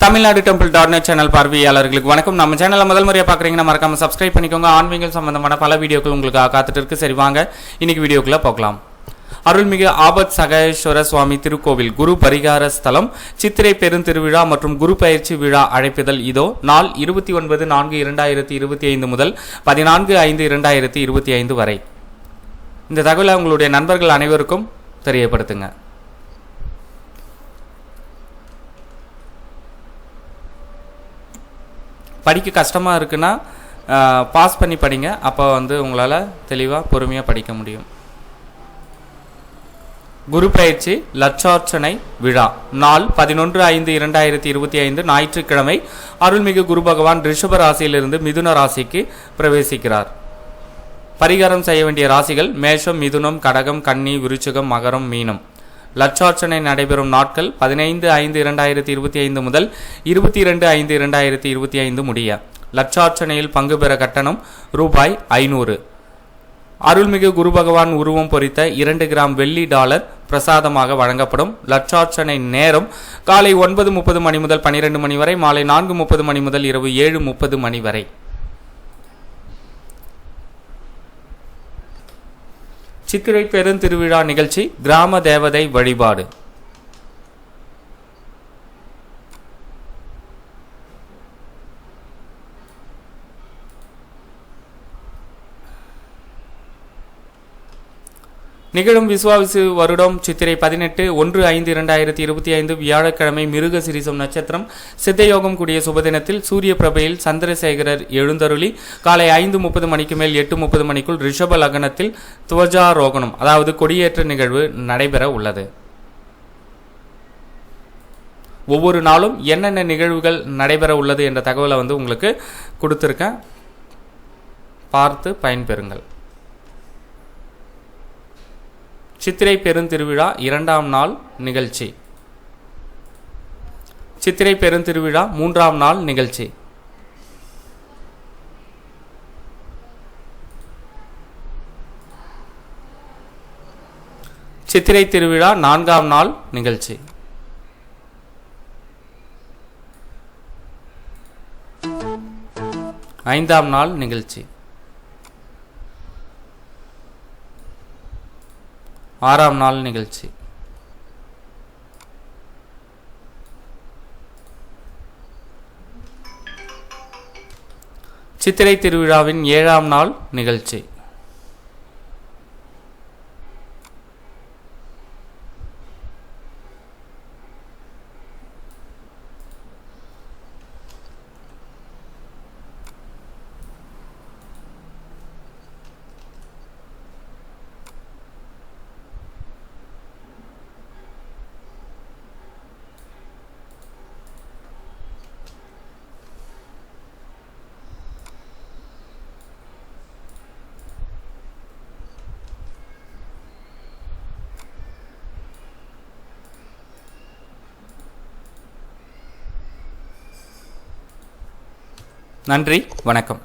Tamil Nadu temple dot net channel பார்வையாளர்களுக்கு வணக்கம். நம்ம சேனலை முதல் முறையாக பார்க்குறீங்கன்னா மறக்காம சப்ஸ்கிரைப் பண்ணிக்கோங்க. ஆன்மீகம் சம்பந்தமான பல வீடியோக்கள் உங்களுக்கு காத்துட்டு இருக்கு. சரி வாங்க. இன்னைக்கு வீடியோக்குள்ளே போகலாம். அருள்மிகு ஆபத் சகேஸ்வர சுவாமி திருக்கோவில் குரு பரிகார ஸ்தலம் சித்திரை பெருந்திருவிழா மற்றும் குரு பயிற்சி விழா அழைப்பிதழ் இதோ நாள் இருபத்தி ஒன்பது நான்கு இரண்டாயிரத்தி இருபத்தி ஐந்து முதல் பதினான்கு ஐந்து இரண்டாயிரத்தி இருபத்தி ஐந்து வரை. இந்த தகவலை உங்களுடைய நண்பர்கள் அனைவருக்கும் தெரியப்படுத்துங்க. படிக்க கஷ்டமாக இருக்குன்னா பாஸ் பண்ணி படிங்க. அப்போ வந்து உங்களால் தெளிவாக பொறுமையாக படிக்க முடியும். குரு பயிற்சி லட்சார்ச்சனை விழா. நாள் பதினொன்று ஐந்து இரண்டாயிரத்தி இருபத்தி ஐந்து ஞாயிற்றுக்கிழமை அருள்மிகு குரு பகவான் ரிஷப ராசியிலிருந்து மிதுன ராசிக்கு பிரவேசிக்கிறார். பரிகாரம் செய்ய வேண்டிய ராசிகள் மேஷம் மிதுனம் கடகம் கன்னி விருச்சகம் மகரம் மீனம். லட்சார்ச்சனை நடைபெறும் நாட்கள் பதினைந்து ஐந்து இரண்டாயிரத்தி இருபத்தி ஐந்து முதல் இருபத்தி இரண்டு ஐந்து இரண்டாயிரத்தி இருபத்தி ஐந்து முடிய. லட்சார்ச்சனையில் பங்கு பெற கட்டணம் ரூபாய் ஐநூறு. அருள்மிகு குரு பகவான் உருவம் பொறித்த இரண்டு கிராம் வெள்ளி டாலர் பிரசாதமாக வழங்கப்படும் லட்சார்ச்சனை நேரம் காலை ஒன்பது முப்பது மணி முதல் பனிரெண்டு மணி வரை மாலை நான்கு முப்பது மணி முதல் இரவு ஏழு முப்பது மணி வரை. சித்திரை பெருந்திருவிழா நிகழ்ச்சி கிராம தேவதை வழிபாடு. நிகழும் விசுவாவிசு வருடம் சித்திரை பதினெட்டு ஒன்று ஐந்து இரண்டாயிரத்தி இருபத்தி ஐந்து வியாழக்கிழமை மிருக சிரிசம் நட்சத்திரம். சித்தயோகம் கூடிய சுபதினத்தில் சூரிய பிரபையில் சந்திரசேகரர் எழுந்தருளி காலை ஐந்து முப்பது மணிக்கு மேல் எட்டு முப்பது மணிக்குள் ரிஷப லக்னத்தில் துவஜாரோகணம் அதாவது கொடியேற்ற நிகழ்வு நடைபெற உள்ளது. ஒவ்வொரு நாளும் என்னென்ன நிகழ்வுகள் நடைபெற உள்ளது என்ற தகவலை வந்து உங்களுக்கு கொடுத்துருக்கேன். பார்த்து பயன்பெறுங்கள். சித்திரை பெருந்திருவிழா இரண்டாம் நாள் நிகழ்ச்சி. சித்திரை பெருந்திருவிழா மூன்றாம் நாள் நிகழ்ச்சி. சித்திரை திருவிழா நான்காம் நாள் நிகழ்ச்சி. ஐந்தாம் நாள் நிகழ்ச்சி. ஆறாம் நாள் நிகழ்ச்சி. சித்திரை திருவிழாவின் ஏழாம் நாள் நிகழ்ச்சி. நன்றி வணக்கம்.